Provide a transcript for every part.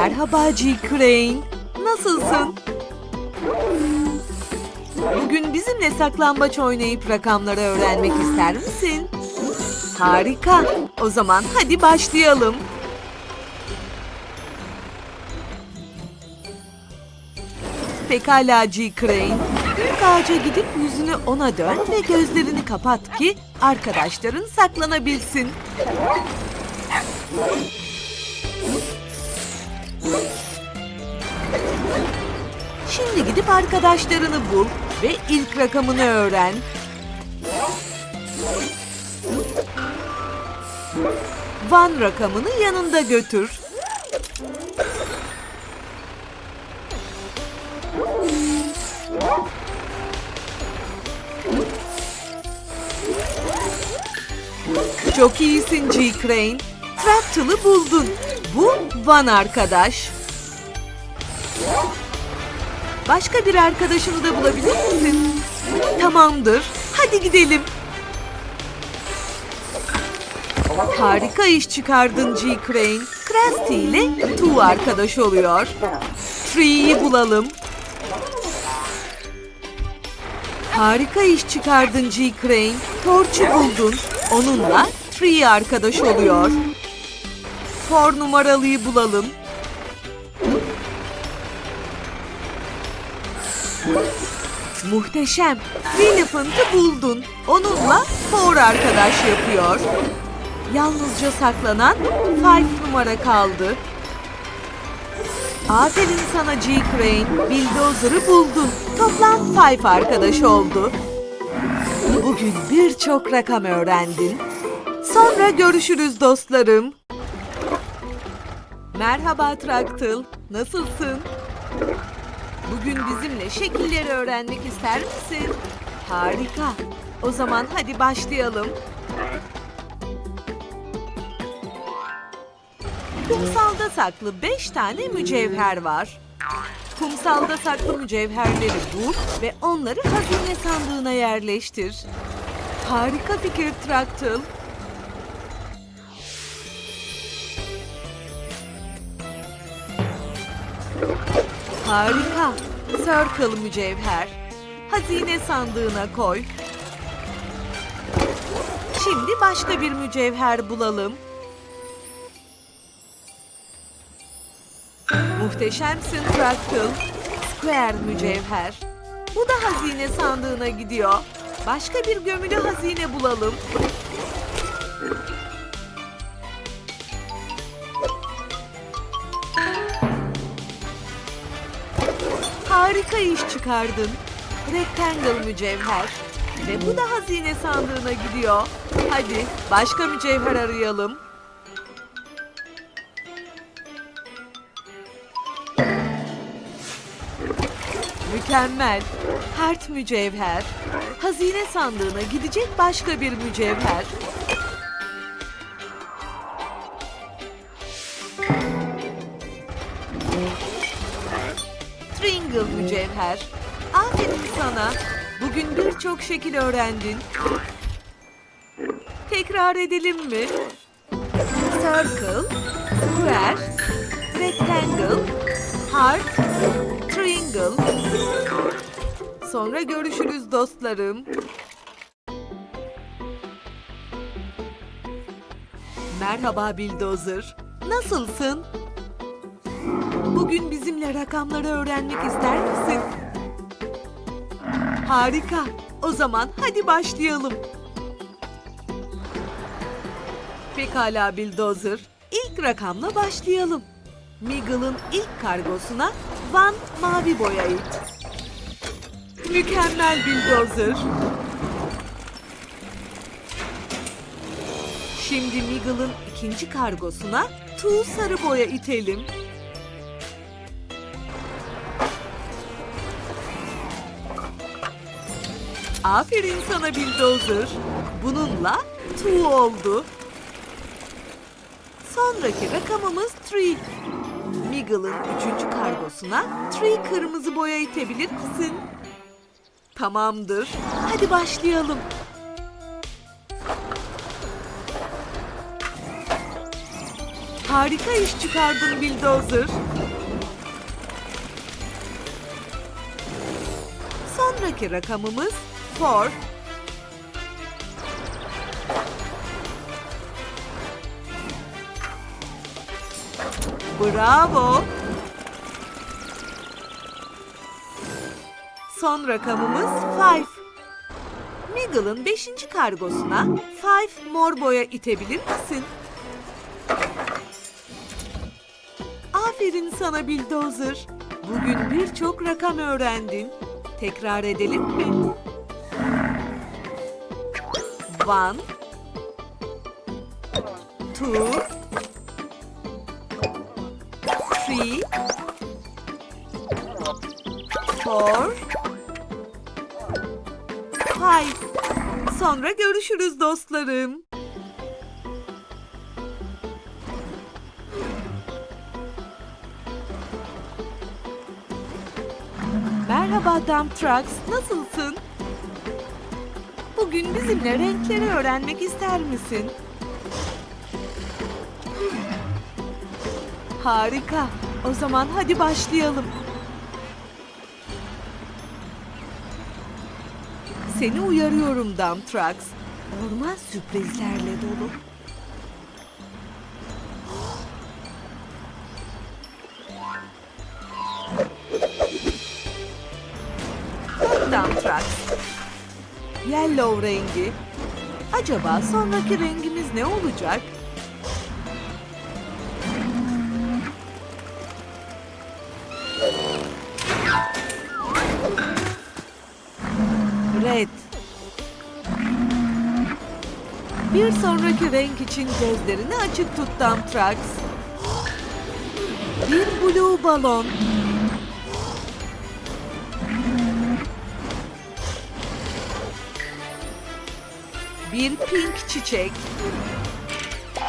Merhaba G. Crane. Nasılsın? Bugün bizimle saklambaç oynayıp rakamları öğrenmek ister misin? Harika. O zaman hadi başlayalım. Pekala G. Crane. Büyük ağaca gidip yüzünü ona dön ve gözlerini kapat ki arkadaşların saklanabilsin. Şimdi gidip arkadaşlarını bul ve ilk rakamını öğren. Van rakamını yanında götür. Çok iyisin G. Crane. Fractal'ı buldun. Bu Van arkadaş. Başka bir arkadaşını da bulabilir misin? Tamamdır. Hadi gidelim. Harika iş çıkardın G. Crane. Krusty ile Two arkadaş oluyor. Three'yi bulalım. Harika iş çıkardın G. Crane. Torch'u buldun. Onunla Tree arkadaş oluyor. Four numaralıyı bulalım. Muhteşem. Elephant'ı buldun. Onunla Four arkadaş yapıyor. Yalnızca saklanan Five numara kaldı. Aferin sana G. Crane. Bulldozer'ı buldun. Toplam Five arkadaş oldu. Bugün birçok rakam öğrendin. Sonra görüşürüz dostlarım. Merhaba Traktil. Nasılsın? Bugün bizimle şekilleri öğrenmek ister misin? Harika. O zaman hadi başlayalım. Kumsalda saklı 5 tane mücevher var. Kumsalda saklı mücevherleri bul ve onları hazine sandığına yerleştir. Harika fikir Traktil. Harika. Circle mücevher. Hazine sandığına koy. Şimdi başka bir mücevher bulalım. Muhteşemsin Fractal. Square mücevher. Bu da hazine sandığına gidiyor. Başka bir gömülü hazine bulalım. Harika iş çıkardın. Rectangle mücevher. Ve bu da hazine sandığına gidiyor. Hadi başka mücevher arayalım. Mükemmel. Hert mücevher. Hazine sandığına gidecek başka bir mücevher. Mücevher. Aferin sana. Bugün birçok şekil öğrendin. Tekrar edelim mi? Circle, square, rectangle, heart, triangle. Sonra görüşürüz dostlarım. Merhaba Bildozer. Nasılsın? Bugün bizimle rakamları öğrenmek ister misin? Harika. O zaman hadi başlayalım. Pekala Bildozer. İlk rakamla başlayalım. Miggle'ın ilk kargosuna Van mavi boya it. Mükemmel Bildozer. Şimdi Miggle'ın ikinci kargosuna Tu sarı boya itelim. Aferin sana Bildozer. Bununla Tu oldu. Sonraki rakamımız Tree. Miggle'ın üçüncü kargosuna Tree kırmızı boya itebilir misin? Tamamdır. Hadi başlayalım. Harika iş çıkardın Bulldozer. Sonraki rakamımız 4. Bravo. Son rakamımız 5. Miggle'ın 5. kargosuna 5 mor boya itebilir misin? Aferin sana Bulldozer. Bugün birçok rakam öğrendin. Tekrar edelim mi? One, two, three, four, five. Sonra görüşürüz dostlarım. Merhaba Dump Trucks, nasılsın? Bugün bizimle renkleri öğrenmek ister misin? Harika. O zaman hadi başlayalım. Seni uyarıyorum Dump Trucks. Orman sürprizlerle dolu. Yellow rengi. Acaba sonraki rengimiz ne olacak? Red. Bir sonraki renk için gözlerini açık tut Dump Trucks. Bir blue balon. Bir pink çiçek.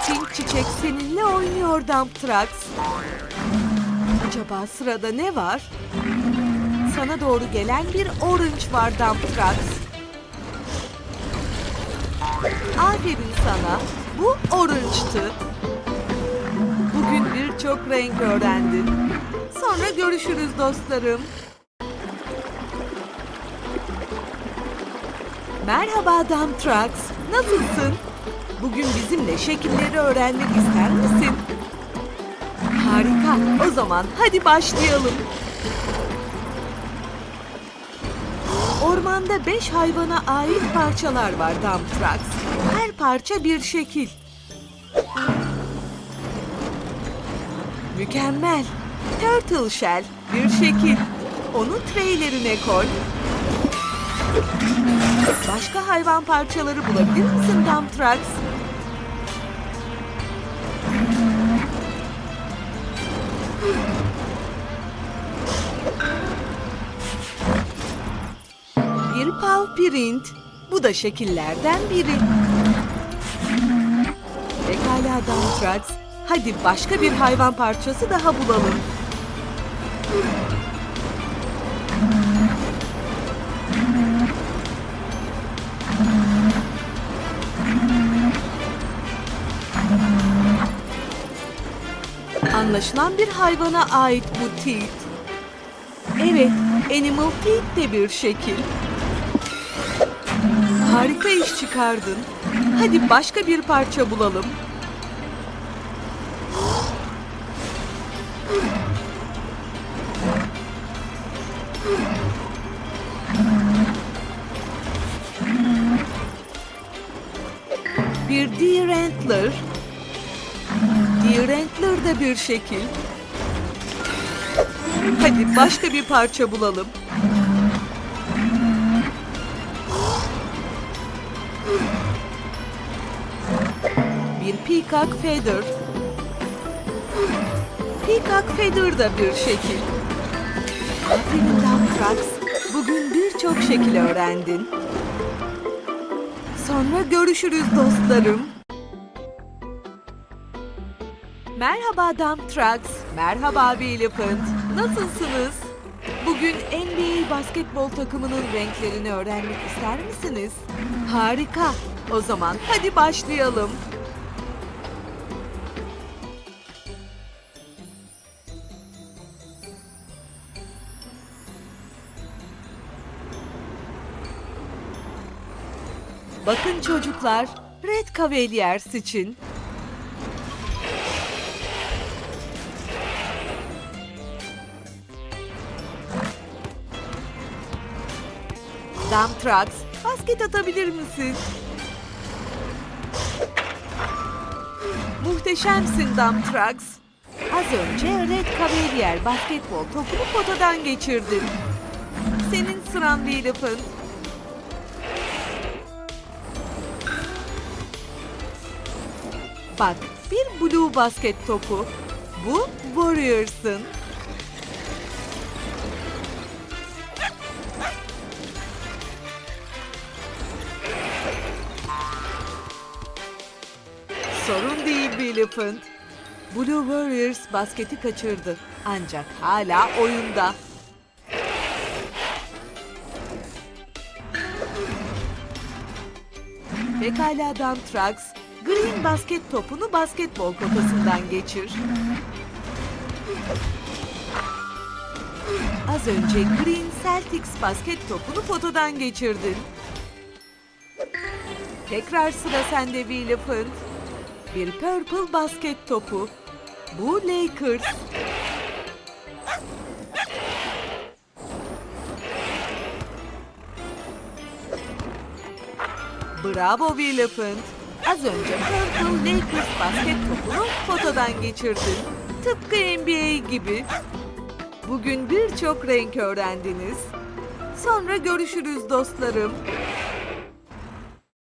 Pink çiçek seninle oynuyor Dump Trucks. Acaba sırada ne var? Sana doğru gelen bir orange var Dump Trucks. Aferin sana. Bu orange'tı. Bugün birçok renk öğrendin. Sonra görüşürüz dostlarım. Merhaba Dump Trucks. Nasılsın? Bugün bizimle şekilleri öğrenmek ister misin? Harika. O zaman hadi başlayalım. Ormanda beş hayvana ait parçalar var Dump Trucks. Her parça bir şekil. Mükemmel. Turtle Shell bir şekil. Onu treylerine koy. Başka hayvan parçaları bulabilir misin Dump Trucks? Bir paw print. Bu da şekillerden biri. Pekala Dump Trucks. Hadi başka bir hayvan parçası daha bulalım. Anlaşılan bir hayvana ait bu teeth. Evet, animal teeth de bir şekil. Harika iş çıkardın. Hadi başka bir parça bulalım. Bir deer Deer antler da bir şekil. Hadi başka bir parça bulalım. Bir peacock feather. Peacock feather da bir şekil. Aferin Dump Trucks. Bugün birçok şekil öğrendin. Sonra görüşürüz dostlarım. Merhaba Dump Trucks, merhaba Bee Elephant. Nasılsınız? Bugün NBA basketbol takımının renklerini öğrenmek ister misiniz? Harika. O zaman hadi başlayalım. Bakın çocuklar, Red Cavaliers için Dump Trucks, basket atabilir misin? Muhteşemsin Dump Trucks. Az önce Red Cavalier basketbol topunu potadan geçirdin. Senin sıran Willip'in. Bak bir blue basket topu. Bu Warriors'ın. Sorun değil Willip'in. Blue Warriors basketi kaçırdı. Ancak hala oyunda. Pekala Trucks, Green basket topunu basketbol potasından geçir. Az önce Green Celtics basket topunu potadan geçirdin. Tekrar sıra sende Willip'in. Bir purple basket topu. Bu Lakers. Bravo Willip'in. Az önce Purple Lakers basket topunu fotodan geçirdin. Tıpkı NBA gibi. Bugün birçok renk öğrendiniz. Sonra görüşürüz dostlarım.